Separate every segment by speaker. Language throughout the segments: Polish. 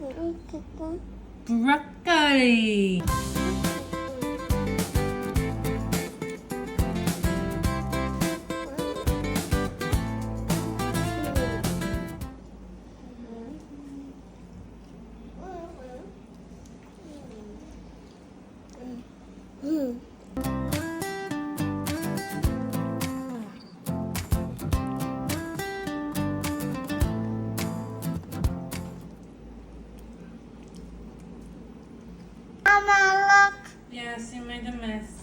Speaker 1: 브로콜리 브로콜리 Yes, you made
Speaker 2: a
Speaker 1: mess.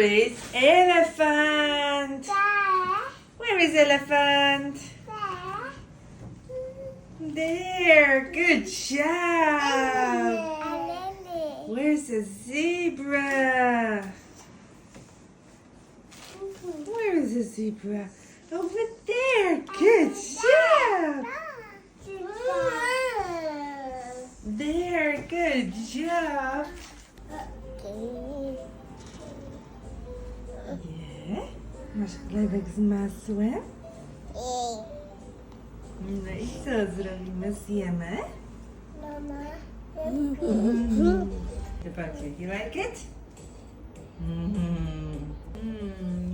Speaker 1: Is elephant? There. Where is elephant? There. Good job. Where's the zebra? Where is the zebra? Over there. Good job. There. Good job. Masz chlebek z masłem? No i co zrobimy? Zjemy? Zobaczcie, you like it? Mm-hmm. Mm,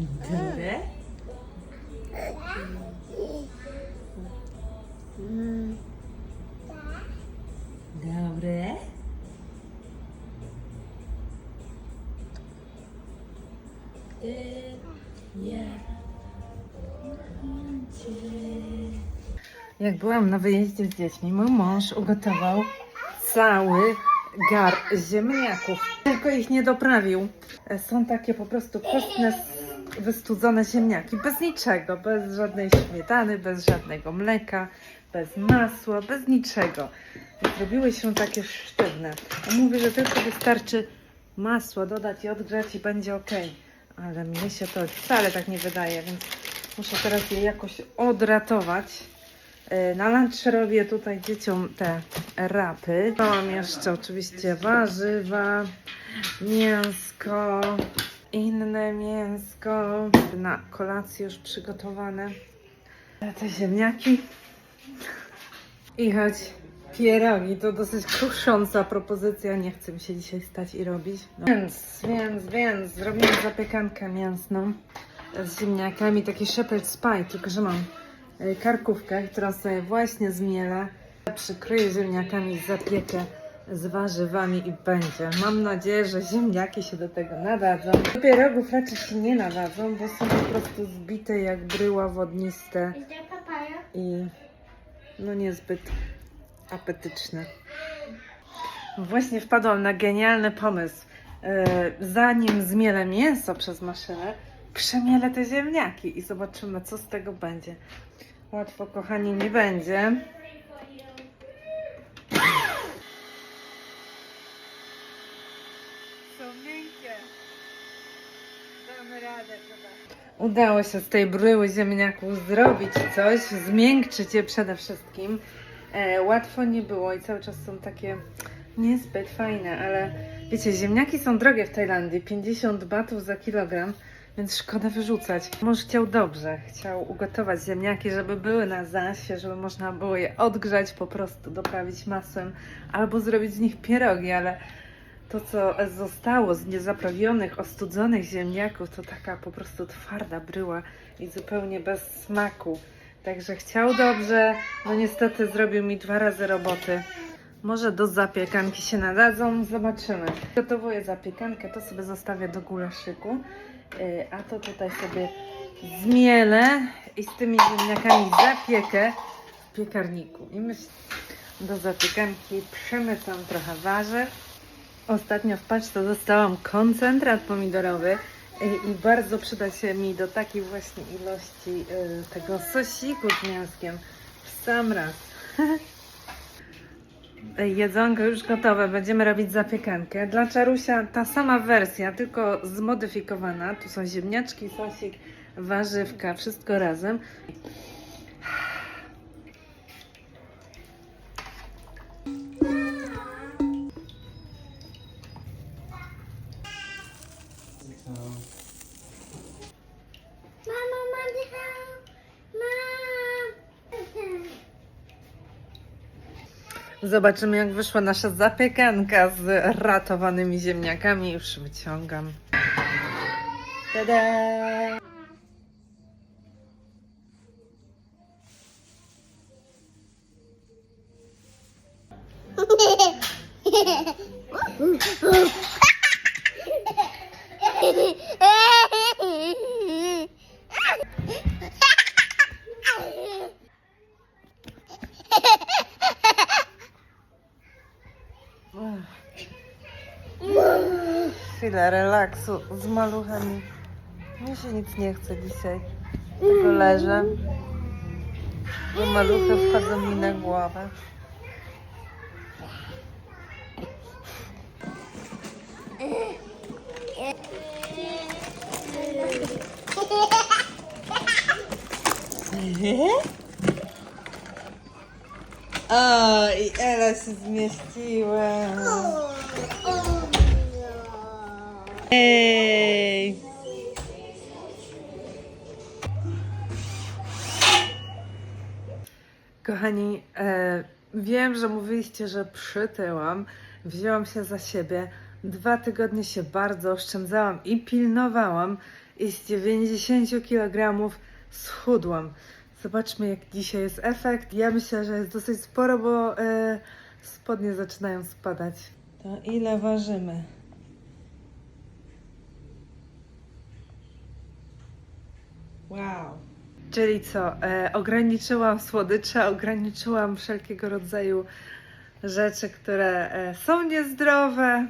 Speaker 1: Dobre? Dobre? Jak byłam na wyjeździe z dziećmi, mój mąż ugotował cały gar ziemniaków. Tylko ich nie doprawił. E, Są takie po prostu s- wystudzone ziemniaki. Bez niczego, bez żadnej śmietany, bez żadnego mleka, bez masła, bez niczego. Zrobiły się takie sztywne. On mówi, że tylko wystarczy masło dodać i odgrzać i będzie ok. Ale mnie się to wcale tak nie wydaje, więc muszę teraz je jakoś odratować. E, Na lunch robię tutaj dzieciom te rapy. Mam jeszcze oczywiście warzywa, mięsko, inne mięsko. Na kolację już przygotowane. Te ziemniaki. I choć pierogi to dosyć kusząca propozycja, nie chcę mi się dzisiaj stać i robić. No. Więc, więc, więc zrobimy zapiekankę mięsną z ziemniakami, taki shepherd's pie, tylko że mam y, karkówkę, którą sobie właśnie zmielę. Przykryję ziemniakami zapiekę z warzywami i będzie. Mam nadzieję, że ziemniaki się do tego nadadzą. Do pierogów raczej się nie nadadzą, bo są po prostu zbite jak bryła wodniste i no niezbyt apetyczne. Właśnie wpadłam na genialny pomysł. E, Zanim zmielę mięso przez maszynę, przemielę te ziemniaki i zobaczymy, co z tego będzie. Łatwo, kochani, nie będzie. Są miękkie. Damy radę chyba. Udało się z tej bryły ziemniaków zrobić coś, zmiękczyć je przede wszystkim. E, łatwo nie było i cały czas są takie niezbyt fajne, ale wiecie, ziemniaki są drogie w Tajlandii, 50 batów za kilogram, więc szkoda wyrzucać. Mąż chciał dobrze, chciał ugotować ziemniaki, żeby były na zasie, żeby można było je odgrzać, po prostu doprawić masłem albo zrobić z nich pierogi, ale to, co zostało z niezaprawionych, ostudzonych ziemniaków, to taka po prostu twarda bryła i zupełnie bez smaku. Także chciał dobrze, no niestety zrobił mi dwa razy roboty. Może do zapiekanki się nadadzą, zobaczymy. Gotowuję zapiekankę, to sobie zostawię do gulaszyku, Yy, a to tutaj sobie zmielę i z tymi ziemniakami zapiekę w piekarniku. I myślę, do zapiekanki przemycam trochę warzyw. Ostatnio w paczce dostałam koncentrat pomidorowy i, i bardzo przyda się mi do takiej właśnie ilości y, tego sosiku z mięskiem w sam raz. Jedzonko już gotowe, będziemy robić zapiekankę. Dla Czarusia ta sama wersja, tylko zmodyfikowana. Tu są ziemniaczki, sosik, warzywka, wszystko razem.
Speaker 2: Mama, mama, mama.
Speaker 1: Zobaczymy, jak wyszła nasza zapiekanka z ratowanymi ziemniakami. Już wyciągam. Tada! Chwilę relaksu z maluchami. Mi się nic nie chce dzisiaj. Tylko leżę. Bo maluchy wchodzą mi na głowę. O, i Ela się zmieściła. Ej! Kochani, e, wiem, że mówiliście, że przytyłam. Wzięłam się za siebie. Dwa tygodnie się bardzo oszczędzałam i pilnowałam. I z 90 kg schudłam. Zobaczmy, jak dzisiaj jest efekt. Ja myślę, że jest dosyć sporo, bo e, spodnie zaczynają spadać. To ile ważymy? Wow. Czyli co? E, ograniczyłam słodycze, ograniczyłam wszelkiego rodzaju rzeczy, które e, są niezdrowe.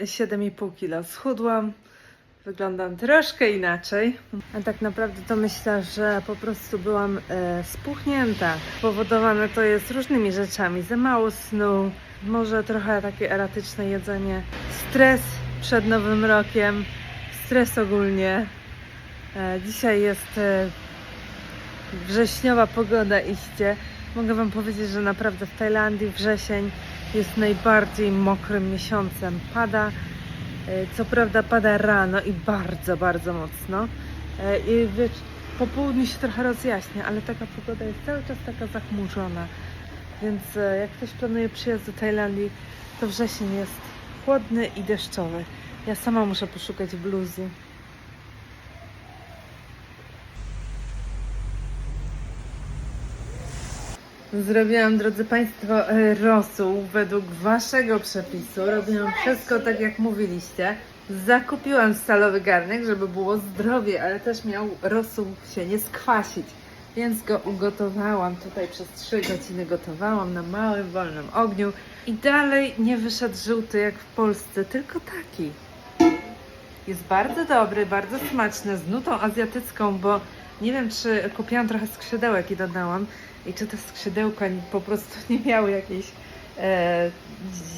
Speaker 1: 7,5 kg schudłam. Wyglądam troszkę inaczej. A tak naprawdę to myślę, że po prostu byłam e, spuchnięta. Powodowane to jest różnymi rzeczami. Za mało snu, może trochę takie eratyczne jedzenie, stres przed nowym rokiem, stres ogólnie. E, Dzisiaj jest e, wrześniowa pogoda iście. Mogę Wam powiedzieć, że naprawdę w Tajlandii wrzesień jest najbardziej mokrym miesiącem. Pada E, Co prawda pada rano i bardzo, bardzo mocno. E, I wiecz, po południu się trochę rozjaśnia, ale taka pogoda jest cały czas taka zachmurzona. Więc e, jak ktoś planuje przyjazd do Tajlandii, to wrzesień jest chłodny i deszczowy. Ja sama muszę poszukać bluzy. Zrobiłam, drodzy Państwo, e, rosół według Waszego przepisu. Robiłam wszystko tak, jak mówiliście. Zakupiłam stalowy garnek, żeby było zdrowie, ale też miał rosół się nie skwasić. Więc go ugotowałam. Tutaj przez 3 godziny gotowałam na małym, wolnym ogniu. I dalej nie wyszedł żółty jak w Polsce, tylko taki. Jest bardzo dobry, bardzo smaczny, z nutą azjatycką, bo nie wiem, czy kupiłam trochę skrzydełek i dodałam. I czy te skrzydełka po prostu nie miały jakiejś e,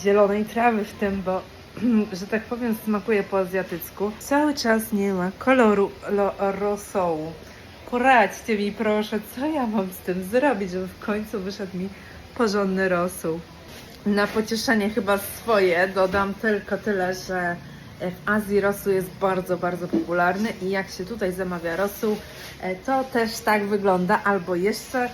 Speaker 1: zielonej trawy w tym, bo że tak powiem smakuje po azjatycku. Cały czas nie ma koloru lo, rosołu. Poradźcie mi proszę, co ja mam z tym zrobić, żeby w końcu wyszedł mi porządny rosół. Na pocieszenie chyba swoje dodam tylko tyle, że w Azji rosół jest bardzo, bardzo popularny i jak się tutaj zamawia rosół, e, to też tak wygląda, albo jeszcze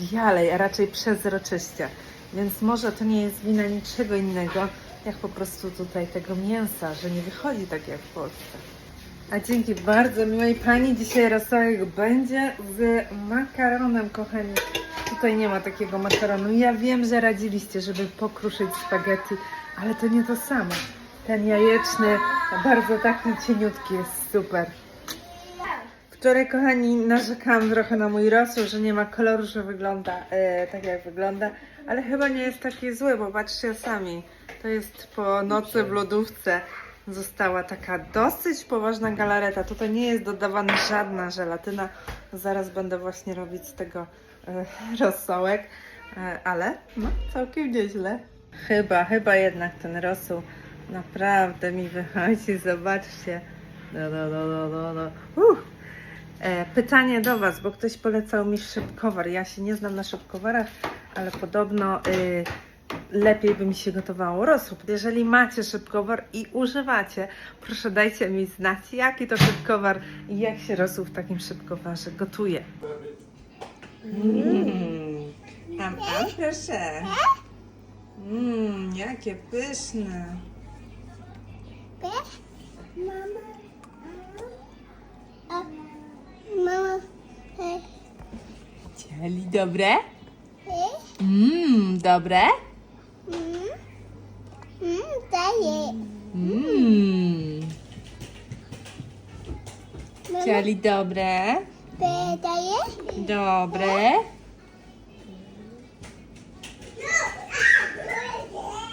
Speaker 1: bialej, a raczej przezroczyście. Więc może to nie jest wina niczego innego, jak po prostu tutaj tego mięsa, że nie wychodzi tak jak w Polsce. A dzięki bardzo miłej pani, dzisiaj rosołek będzie z makaronem, kochani. Tutaj nie ma takiego makaronu. Ja wiem, że radziliście, żeby pokruszyć spaghetti, ale to nie to samo. Ten jajeczny, bardzo taki cieniutki jest super. Wczoraj, kochani, narzekałam trochę na mój rosół, że nie ma koloru, że wygląda e, tak jak wygląda, ale chyba nie jest taki zły, bo patrzcie sami. To jest po nocy w lodówce. Została taka dosyć poważna galareta. Tutaj nie jest dodawana żadna żelatyna. Zaraz będę właśnie robić z tego e, rosołek, e, ale no całkiem nieźle. Chyba, chyba jednak ten rosół naprawdę mi wychodzi. Zobaczcie. No, no, no, no, no, no. Uff. E, pytanie do Was, bo ktoś polecał mi szybkowar. Ja się nie znam na szybkowarach, ale podobno y, lepiej by mi się gotowało rosół. Jeżeli macie szybkowar i używacie, proszę dajcie mi znać, jaki to szybkowar i jak się rosół w takim szybkowarze gotuje. Mmm, am, proszę. Mmm, jakie pyszne.
Speaker 2: Mama. A, mama. Hej.
Speaker 1: Cieli dobre? Mmm, dobre?
Speaker 2: Mm. Mm, daję.
Speaker 1: Mmm. Cieli dobre?
Speaker 2: te daję?
Speaker 1: Dobre.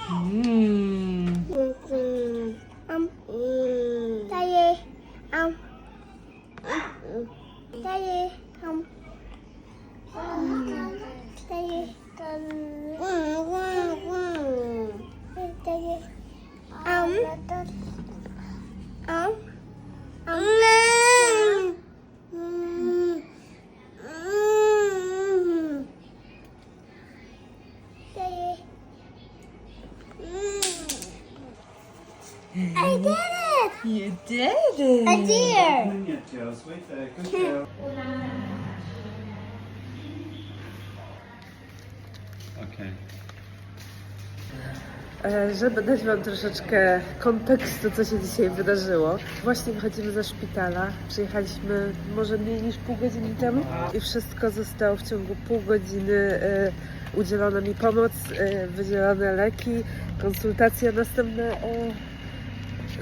Speaker 1: Mmm.
Speaker 2: Mm, am. Mm. Daję. Am. Mm. Daję. Am. Mm. Daję. Mm, mm, mm. Daję. Am. Am. Am. Mm. Mm. Mm. Daję. Mm. I did it!
Speaker 1: You did it.
Speaker 2: I did!
Speaker 3: Doing it, Joe. Sweet there. Good girl. Okay.
Speaker 1: E, Żeby dać Wam troszeczkę kontekstu, co się dzisiaj wydarzyło. Właśnie wychodzimy ze szpitala. Przyjechaliśmy może mniej niż pół godziny temu i wszystko zostało w ciągu pół godziny. E, udzielona mi pomoc, e, wydzielone leki, konsultacja następna e,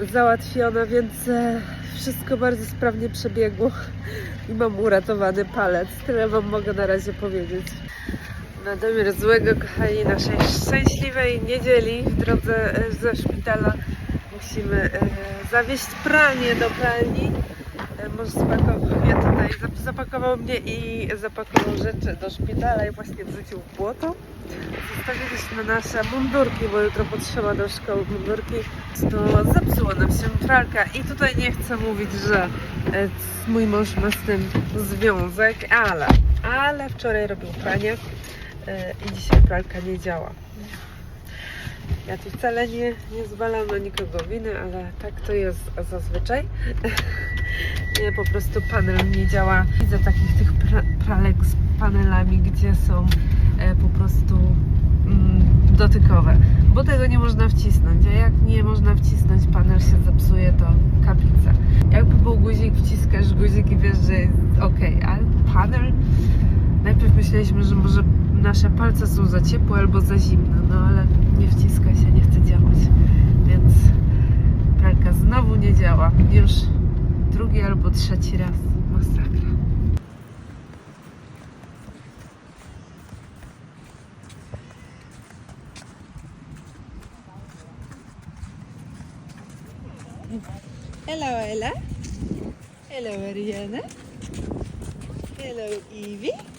Speaker 1: załatwiona, więc e, wszystko bardzo sprawnie przebiegło i mam uratowany palec. Tyle Wam mogę na razie powiedzieć. Na domiar złego, kochani, naszej szczęśliwej niedzieli w drodze e, ze szpitala musimy e, zawieźć pranie do pralni. E, Mąż zapakował mnie tutaj, zap- zapakował mnie i zapakował rzeczy do szpitala i właśnie wrzucił w błoto. Zostawiliśmy nasze mundurki, bo jutro potrzeba do szkoły mundurki. To zepsuła nam się pralka i tutaj nie chcę mówić, że e, mój mąż ma z tym związek, ale, ale wczoraj robił pranie e, i dzisiaj pralka nie działa. Ja tu wcale nie, nie zwalam na nikogo winy, ale tak to jest zazwyczaj. nie, po prostu panel nie działa. Widzę takich tych pra pralek z panelami, gdzie są po prostu mm, dotykowe, bo tego nie można wcisnąć, a jak nie można wcisnąć, panel się zepsuje, to kaplica. Jakby był guzik, wciskasz guzik i wiesz, że jest ok, a panel Najpierw myśleliśmy, że może nasze palce są za ciepłe albo za zimne, no ale nie wciska się, nie chce działać. Więc pralka znowu nie działa. Już drugi albo trzeci raz. Hello, Ella. Hello, Ariana. Hello, Evie.